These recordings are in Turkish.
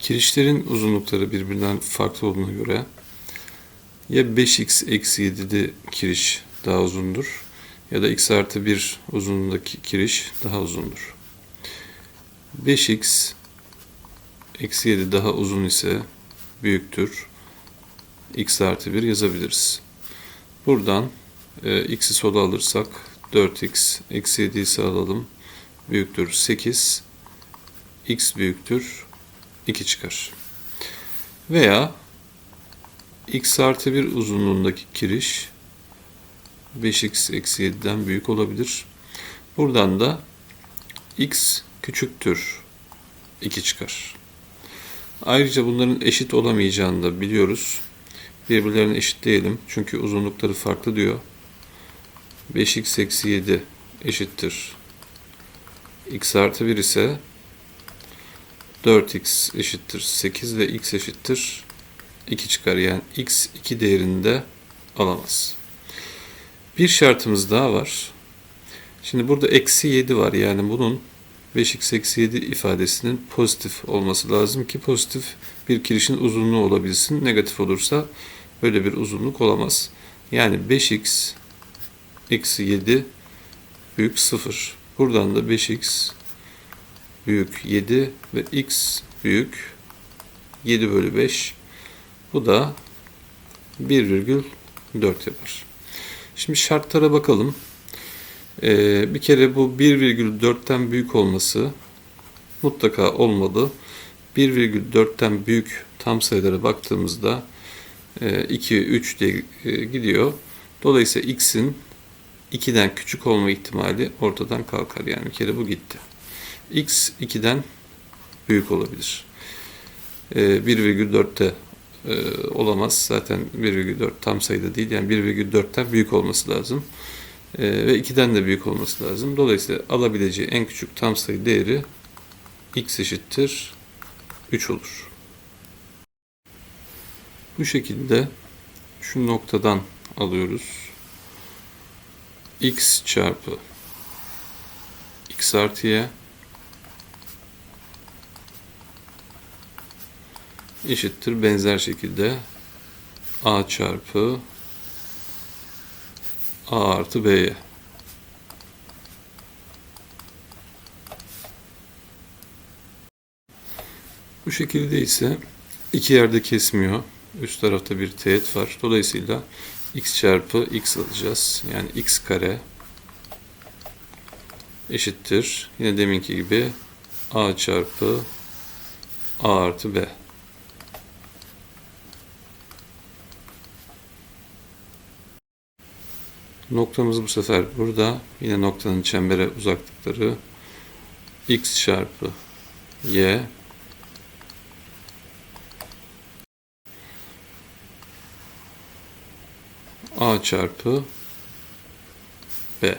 Kirişlerin uzunlukları birbirinden farklı olduğuna göre ya 5x eksi 7'de kiriş daha uzundur ya da x artı 1 uzunluğundaki kiriş daha uzundur. 5x eksi 7 daha uzun ise büyüktür. x artı 1 yazabiliriz. Buradan e, x'i sola alırsak 4x eksi 7'yi sağ alalım. Büyüktür 8 x büyüktür 2 çıkar. Veya x artı 1 uzunluğundaki kiriş 5x eksi 7'den büyük olabilir. Buradan da x küçüktür 2 çıkar. Ayrıca bunların eşit olamayacağını da biliyoruz. Birbirlerine eşitleyelim. Çünkü uzunlukları farklı diyor. 5x eksi 7 eşittir. x artı 1 ise 4x eşittir 8 ve x eşittir 2 çıkar. Yani x 2 değerini de alamaz. Bir şartımız daha var. Şimdi burada eksi 7 var. Yani bunun 5x eksi 7 ifadesinin pozitif olması lazım ki pozitif bir kirişin uzunluğu olabilsin. Negatif olursa böyle bir uzunluk olamaz. Yani 5x eksi 7 büyük 0. Buradan da 5x büyük 7 ve x büyük 7 bölü 5. Bu da 1,4 yapar. Şimdi şartlara bakalım. Ee, bir kere bu 1,4'ten büyük olması mutlaka olmalı. 1,4'ten büyük tam sayılara baktığımızda 2, 3 diye e, gidiyor. Dolayısıyla x'in 2'den küçük olma ihtimali ortadan kalkar. Yani bir kere bu gitti. X 2'den büyük olabilir. Ee, 1,4'te e, olamaz. Zaten 1,4 tam sayıda değil. Yani 1,4'ten büyük olması lazım. E, ve 2'den de büyük olması lazım. Dolayısıyla alabileceği en küçük tam sayı değeri x eşittir 3 olur. Bu şekilde şu noktadan alıyoruz. x çarpı x artı y eşittir benzer şekilde a çarpı a artı b'ye. Bu şekilde ise iki yerde kesmiyor. Üst tarafta bir teğet var. Dolayısıyla x çarpı x alacağız. Yani x kare eşittir. Yine deminki gibi a çarpı a artı b. Noktamız bu sefer burada. Yine noktanın çembere uzaklıkları x çarpı y a çarpı b.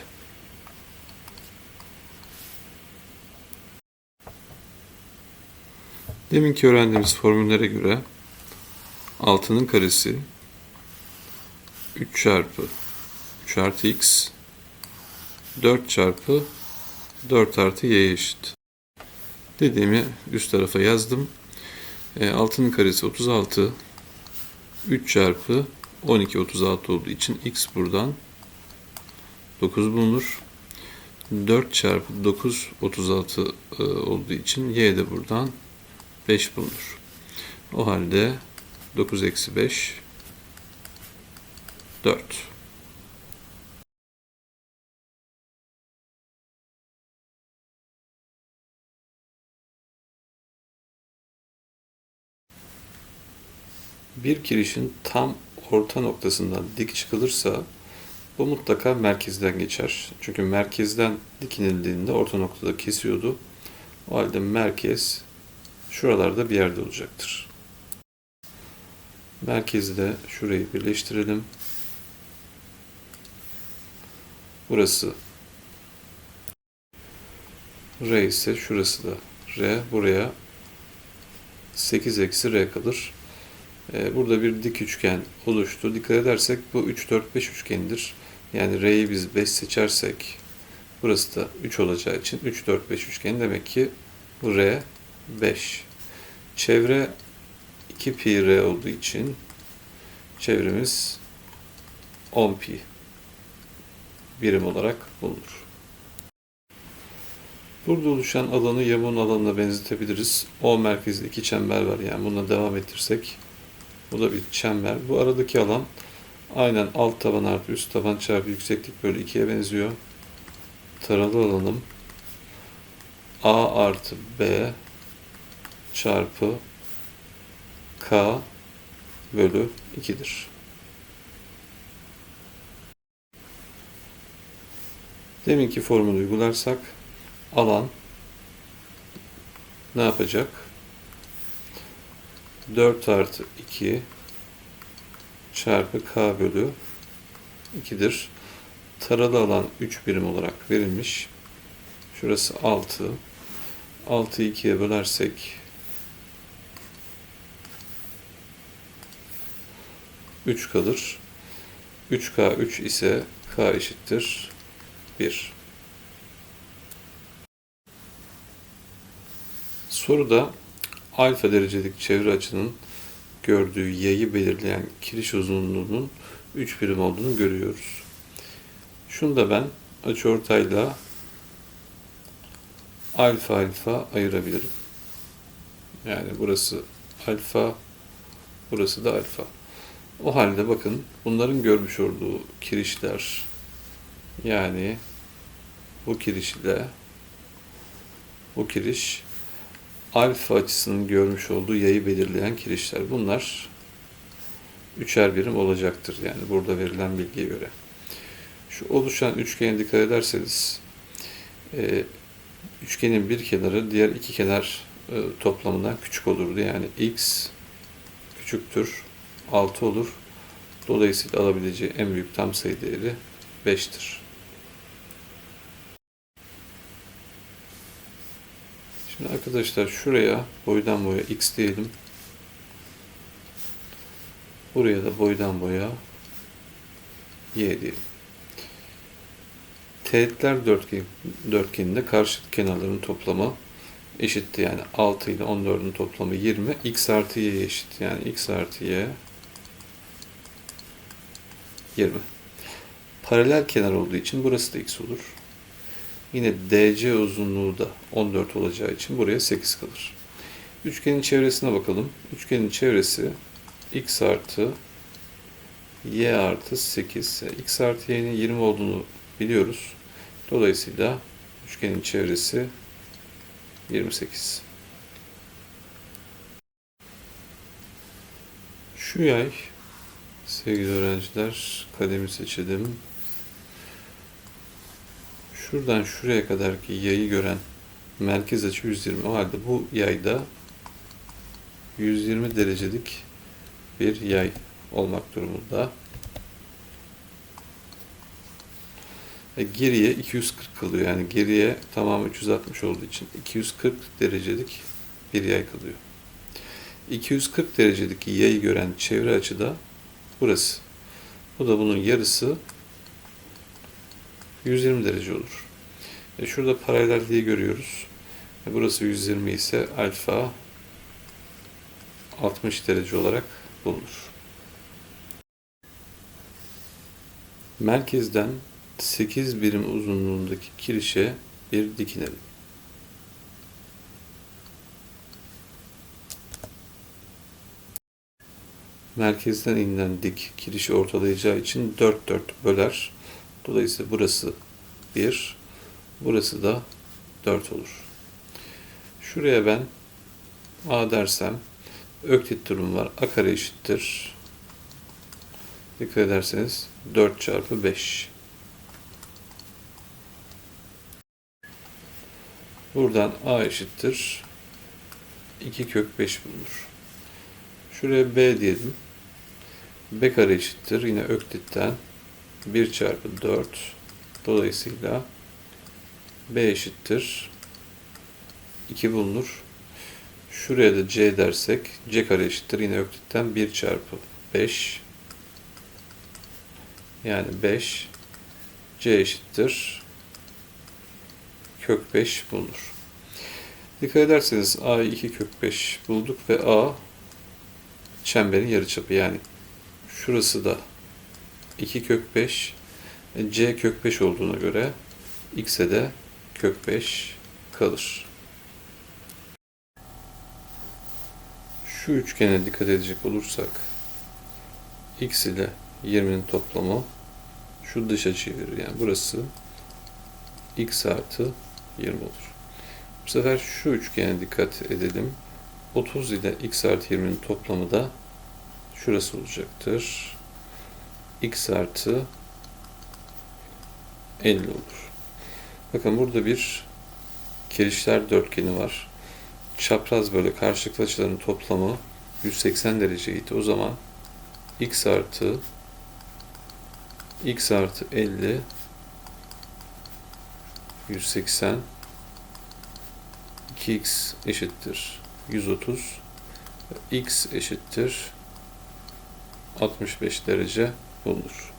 Deminki öğrendiğimiz formüllere göre 6'nın karesi 3 çarpı 3 artı x 4 çarpı 4 artı y eşit. Dediğimi üst tarafa yazdım. E, 6'nın karesi 36. 3 çarpı 12 36 olduğu için x buradan 9 bulunur. 4 çarpı 9 36 e, olduğu için y de buradan 5 bulunur. O halde 9 eksi 5 4. Bir kirişin tam orta noktasından dik çıkılırsa bu mutlaka merkezden geçer. Çünkü merkezden dikinildiğinde orta noktada kesiyordu. O halde merkez şuralarda bir yerde olacaktır. Merkezde şurayı birleştirelim. Burası R ise şurası da R. Buraya 8 eksi R kalır. Ee, burada bir dik üçgen oluştu. Dikkat edersek bu 3, 4, 5 üçgenidir. Yani R'yi biz 5 seçersek burası da 3 olacağı için 3, 4, 5 üçgeni demek ki R 5. Çevre 2 pi r olduğu için çevremiz 10 pi birim olarak bulunur. Burada oluşan alanı yamuğun alanına benzetebiliriz. O merkezde iki çember var yani bununla devam ettirsek bu da bir çember. Bu aradaki alan aynen alt taban artı üst taban çarpı yükseklik bölü 2'ye benziyor. Taralı alanım A artı B çarpı K bölü 2'dir. Deminki formülü uygularsak alan ne yapacak? 4 artı 2 çarpı k bölü 2'dir. Taralı alan 3 birim olarak verilmiş. Şurası 6. 6'yı 2'ye bölersek üç kalır. 3K 3 ise K eşittir 1. Soruda alfa derecelik çevre açının gördüğü yayı belirleyen kiriş uzunluğunun 3 birim olduğunu görüyoruz. Şunu da ben açıortayla alfa alfa ayırabilirim. Yani burası alfa, burası da alfa. O halde bakın bunların görmüş olduğu kirişler yani bu kiriş ile bu kiriş alfa açısının görmüş olduğu yayı belirleyen kirişler. Bunlar üçer birim olacaktır. Yani burada verilen bilgiye göre. Şu oluşan üçgene dikkat ederseniz e, üçgenin bir kenarı diğer iki kenar e, toplamından küçük olurdu. Yani x küçüktür 6 olur. Dolayısıyla alabileceği en büyük tam sayı değeri 5'tir. Şimdi arkadaşlar şuraya boydan boya x diyelim. Buraya da boydan boya y diyelim. Teğetler dörtgen, dörtgeninde karşıt kenarların toplamı eşitti. Yani 6 ile 14'ün toplamı 20. x artı y eşit. Yani x artı y 20. Paralel kenar olduğu için burası da x olur. Yine DC uzunluğu da 14 olacağı için buraya 8 kalır. Üçgenin çevresine bakalım. Üçgenin çevresi x artı y artı 8. x artı y'nin 20 olduğunu biliyoruz. Dolayısıyla üçgenin çevresi 28. Şu yay sevgili öğrenciler kalemi seçelim. Şuradan şuraya kadar ki yayı gören merkez açı 120. O halde bu yayda 120 derecelik bir yay olmak durumunda. Ve geriye 240 kalıyor. Yani geriye tamamı 360 olduğu için 240 derecelik bir yay kalıyor. 240 derecelik yayı gören çevre açı da burası. Bu da bunun yarısı 120 derece olur. E şurada paralelliği görüyoruz. E burası 120 ise alfa 60 derece olarak bulunur. Merkezden 8 birim uzunluğundaki kirişe bir dikinelim. Merkezden inilen dik kirişi ortalayacağı için 4 4 böler. Dolayısıyla burası 1, burası da 4 olur. Şuraya ben A dersem öklit durum var. A kare eşittir. Dikkat ederseniz 4 çarpı 5. Buradan A eşittir. 2 kök 5 bulunur. Şuraya B diyelim. B kare eşittir. Yine öklitten 1 çarpı 4 dolayısıyla B eşittir 2 bulunur. Şuraya da C dersek C kare eşittir yine öklitten 1 çarpı 5 yani 5 C eşittir kök 5 bulunur. Dikkat ederseniz a'yı 2 kök 5 bulduk ve a çemberin yarıçapı yani şurası da 2 kök 5 e, c kök 5 olduğuna göre x'e de kök 5 kalır. Şu üçgene dikkat edecek olursak x ile 20'nin toplamı şu dış açıyı verir. Yani burası x artı 20 olur. Bu sefer şu üçgene dikkat edelim. 30 ile x artı 20'nin toplamı da şurası olacaktır. X artı 50 olur. Bakın burada bir kirişler dörtgeni var. Çapraz böyle karşılıklı açıların toplamı 180 dereceydi. O zaman x artı x artı 50 180 2x eşittir 130 x eşittir 65 derece bulunur.